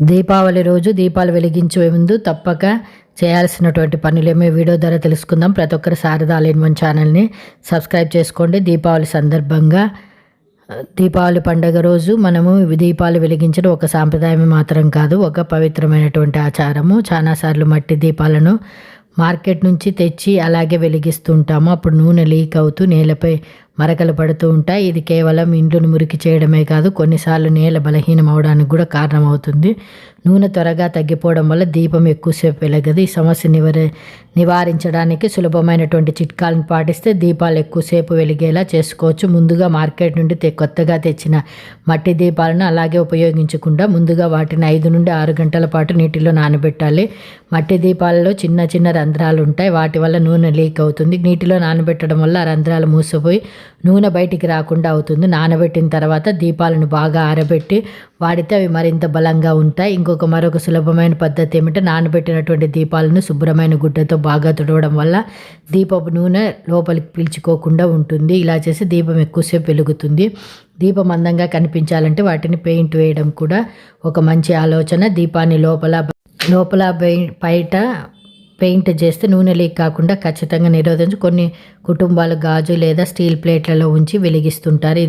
దీపావళి రోజు దీపాలు వెలిగించే ముందు తప్పక చేయాల్సినటువంటి పనులేమో ఈ వీడియో ద్వారా తెలుసుకుందాం. ప్రతి ఒక్కరు శారదా ఆలయన్ ఛానల్ని సబ్స్క్రైబ్ చేసుకోండి. దీపావళి సందర్భంగా దీపావళి పండుగ రోజు మనము దీపాలు వెలిగించడం ఒక సాంప్రదాయం మాత్రం కాదు ఒక పవిత్రమైనటువంటి ఆచారము. చాలాసార్లు మట్టి దీపాలను మార్కెట్ నుంచి తెచ్చి అలాగే వెలిగిస్తుంటాము. అప్పుడు నూనె లీక్ అవుతూ నేలపై మరకలు పడుతూ ఉంటాయి. ఇది కేవలం ఇండ్లను మురికి చేయడమే కాదు కొన్నిసార్లు నేల బలహీనం అవడానికి కూడా కారణమవుతుంది. నూనె త్వరగా తగ్గిపోవడం వల్ల దీపం ఎక్కువసేపు వెలగదు. ఈ సమస్య నివారి నివారించడానికి సులభమైనటువంటి చిట్కాలను పాటిస్తే దీపాలు ఎక్కువసేపు వెలిగేలా చేసుకోవచ్చు. ముందుగా మార్కెట్ నుండి తె- కొత్తగా తెచ్చిన మట్టి దీపాలను అలాగే ఉపయోగించకుండా ముందుగా వాటిని ఐదు నుండి ఆరు గంటల పాటు నీటిలో నానబెట్టాలి. మట్టి దీపాలలో చిన్న చిన్న రంధ్రాలు ఉంటాయి. వాటి వల్ల నూనె లీక్ అవుతుంది. నీటిలో నానబెట్టడం వల్ల ఆ రంధ్రాలు మూసిపోయి నూనె బయటికి రాకుండా అవుతుంది. నానబెట్టిన తర్వాత దీపాలను బాగా ఆరబెట్టి వాడితే అవి మరింత బలంగా ఉంటాయి. ఇంకొక మరొక సులభమైన పద్ధతి ఏమిటంటే నానబెట్టినటువంటి దీపాలను శుభ్రమైన గుడ్డతో బాగా తుడవడం వల్ల దీపపు నూనె లోపలికి పీల్చుకోకుండా ఉంటుంది. ఇలా చేసి దీపం ఎక్కువసేపు వెలుగుతుంది. దీపం అందంగా కనిపించాలంటే వాటిని పెయింట్ వేయడం కూడా ఒక మంచి ఆలోచన. దీపాన్ని లోపల లోపల బయ- బయట పెయింట్ చేస్తే నూనె లీక్ కాకుండా ఖచ్చితంగా నిరోధించి కొన్ని కుటుంబాలు గాజు లేదా స్టీల్ ప్లేట్లలో ఉంచి వెలిగిస్తుంటారు.